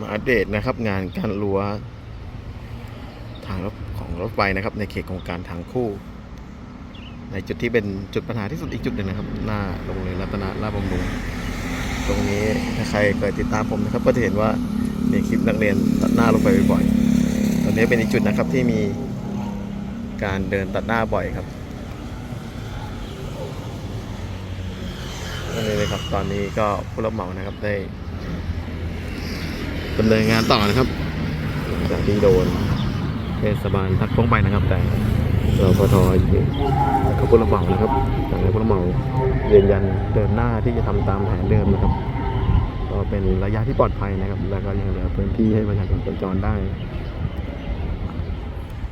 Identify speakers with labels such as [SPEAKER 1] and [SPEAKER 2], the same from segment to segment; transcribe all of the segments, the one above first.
[SPEAKER 1] มาอัปเดตนะครับ งานการรั้วทางรถของรถไฟนะครับ ในเขตโครงการทางคู่ ในจุดที่เป็นจุดปัญหาที่สุดอีกจุดหนึ่งนะครับ หน้าโรงเรียนรัตนาลาดบำรุงตรงนี้ถ้าใครเคยติดตามผมนะครับ ก็จะเห็นว่ามีคลิปนักเรียนตัดหน้าลงไปบ่อยๆตรงนี้เป็นอีกจุดนะครับที่มีการเดินตัดหน้าบ่อยครับนี่เลยครับตอนนี้ก็ผู้รับเหมานะครับได้ ดำเนินงานต่อนะครับหลังจากที่โดนเทศบาลทักฟ้องไปนะครับ แต่เราพทอยู่กับผู้รับเหมานะครับทางผู้รับเหมายืนยันเดินหน้าที่จะทำตามแผนเดิมนะครับ ก็เป็นระยะที่ปลอดภัยนะครับ แล้วก็ยังเหลือพื้นที่ให้ประชาชนสัญจรได้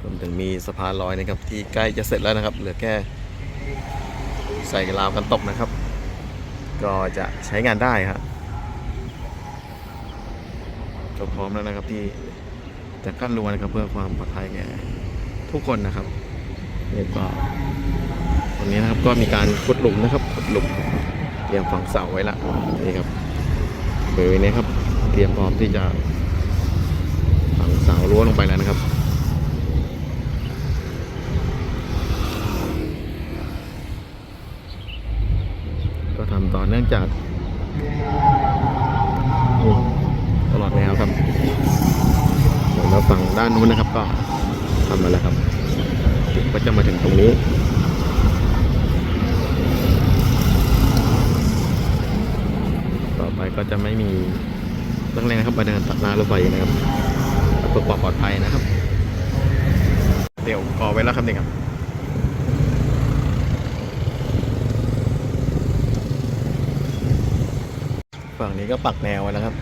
[SPEAKER 1] รวมถึงมีสะพานลอยนะครับ ที่ใกล้จะเสร็จแล้วนะครับ เหลือแค่ใส่ราวกันตกนะครับ ก็จะใช้งานได้ครับ ก็พร้อมแล้วนะครับ ที่จะกั้นรั้วนะครับ เพื่อความปลอดภัยแก่ทุกคนนะครับนี่ก็ตรงนี้นะครับก็มีการขุดหลุมนะครับขุดหลุมเตรียมฝังเสาไว้ละนี่ครับบริเวณนี้ครับ เตรียมพร้อมที่จะฝังเสารั้วลงไปแล้วนะครับก็ทำต่อเนื่องจาก อดแนวครับแล้วฝั่งด้านนู้นนะครับก็ทำมาแล้วครับก็จะมาถึงตรงนี้ต่อไปก็จะไม่มีนักเรียนนะครับมาเดินตัดหน้ารถไฟนะครับเพื่อความปลอดภัยนะครับ เดี๋ยวก่อไว้แล้วครับนี่ครับฝั่งนี้ก็ปักแนวไว้แล้วครับ